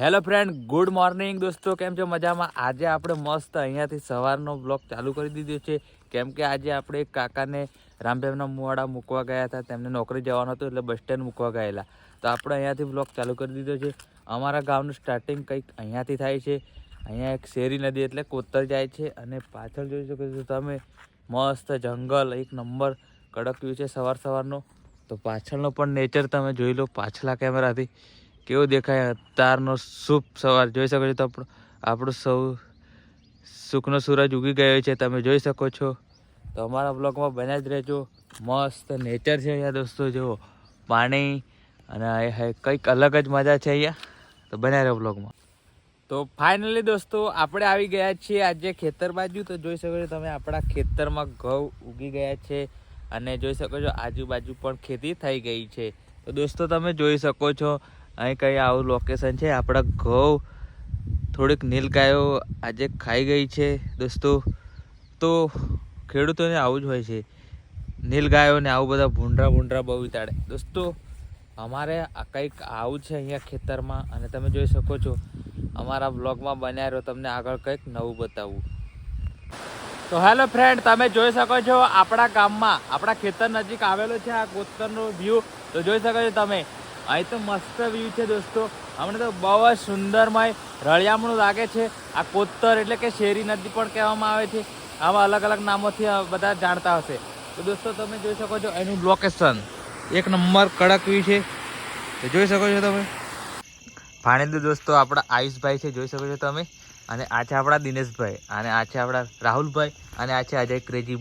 Hello friend good morning દોસ્તો, કેમ છો મજામાં? આજે આપણે મસ્ત અહીંયાથી સવારનો બ્લોગ ચાલુ કરી દીધો છે. કેમ કે આજે આપણે એક કાકાને રામભેમના મુવાડા મૂકવા ગયા હતા. તેમને નોકરી જવાનું હતું એટલે બસ સ્ટેન્ડ મૂકવા ગયેલા. તો આપણે અહીંયાથી બ્લોગ ચાલુ કરી દીધો છે. અમારા ગામનું સ્ટાર્ટિંગ કંઈક અહીંયાથી થાય છે. અહીંયા એક શેરી નદી એટલે કોતર જાય છે અને પાછળ જોઈ શકો છો તમે, મસ્ત જંગલ, એક નંબર કડક્યું છે સવાર સવારનો. તો પાછળનો પણ નેચર તમે જોઈ લો, પાછલા કેમેરાથી કેવો દેખાય? તારનો શુભ સવાર. જોઈ શકો છો તો આપણો સૌ સુખનો સૂરજ ઉગી ગયો છે. તમે જોઈ શકો છો. તો અમારા બ્લોગમાં બન્યા જ રહેજો. મસ્ત નેચર છે અહીંયા દોસ્તો. જુઓ. પાણી અને કંઈક અલગ જ મજા છે અહીંયા. તો બન્યા રહ્યો બ્લોગમાં તો ફાઇનલી દોસ્તો, આપણે આવી ગયા છીએ આજે ખેતર બાજુ. તો જોઈ શકો છો તમે આપણા ખેતરમાં ઘઉં ઉગી ગયા છે અને જોઈ શકો છો આજુબાજુ પણ ખેતી થઈ ગઈ છે. તો દોસ્તો, તમે જોઈ શકો છો અહીં કંઈ આવું લોકેશન છે? આપણા ઘઉં થોડીક નીલગાયો આજે ખાઈ ગઈ છે દોસ્તો. તો ખેડૂતોને આવું જ હોય છે. નીલગાયોને આવું બધા ભૂંડરા ભૂંડરા બહુ વિતાડે. દોસ્તો, અમારે આ કંઈક આવું છે અહીંયા ખેતરમાં અને તમે જોઈ શકો છો, અમારા બ્લોગમાં બન્યા રહ્યો તમને આગળ કંઈક નવું બતાવું. તો હેલો ફ્રેન્ડ તમે જોઈ શકો છો આપણા ગામમાં, આપણા ખેતર નજીક આવેલો છે આ કોતરનો વ્યૂ તો જોઈ શકો છો તમે અહીં તો મસ્ત વ્યૂ છે દોસ્તો. હમણાં તો બહુ જ સુંદરમય રળિયામણું લાગે છે. આ કોતર એટલે કે શેરી નદી પણ કહેવામાં આવે છે. આવા અલગ અલગ નામોથી બધા જાણતા હશે. તો દોસ્તો તમે જોઈ શકો છો એનું લોકેશન એક નંબર કડક વ્યૂ છે. તો જોઈ શકો છો તમે. ભાણેન્દ્ર દોસ્તો આપણા આયુષભાઈ છે, જોઈ શકો છો તમે. અને આ છે આપણા દિનેશભાઈ. અને આ છે આપણા રાહુલભાઈ. અને આ છે અજય ક્રેજી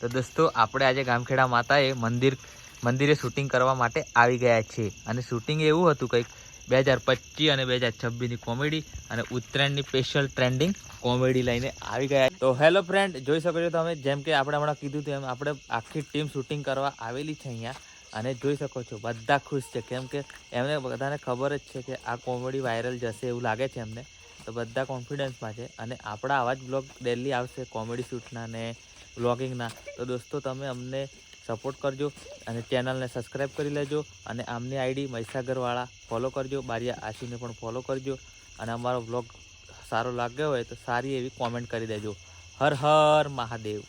તો દોસ્તો, આપણે આજે ગામખેડા માતાએ મંદિર મંદિરે શૂટિંગ કરવા માટે આવી ગયા છે. અને શૂટિંગ એવું હતું કંઈક બે હજાર પચીસ અને બે હજાર છવ્વીસની કોમેડી અને ઉત્તરાયણની સ્પેશિયલ ટ્રેન્ડિંગ કોમેડી લઈને આવી ગયા તો હેલો ફ્રેન્ડ જોઈ શકો છો તમે, જેમ કે આપણે હમણાં કીધું હતું એમ આપણે આખી ટીમ શૂટિંગ કરવા આવેલી છે અહીંયા. અને જોઈ શકો છો, બધા ખુશ છે. કેમ કે એમને બધાને ખબર જ છે કે આ કોમેડી વાયરલ જશે એવું લાગે છે એમને. તો બધા કોન્ફિડન્સમાં છે. અને આપણા આવા જ બ્લોગ ડેલી આવશે કોમેડી શૂટના ને બ્લોગિંગના તો દોસ્તો, તમે અમને સપોર્ટ કરજો અને ચેનલને સબસ્ક્રાઈબ કરી લેજો અને આમની આઈડી મહીસાગરવાળા ફોલો કરજો, બારિયા આશીને પણ ફોલો કરજો અને અમારો બ્લોગ સારો લાગ્યો હોય તો સારી એવી કોમેન્ટ કરી દેજો. હર હર મહાદેવ.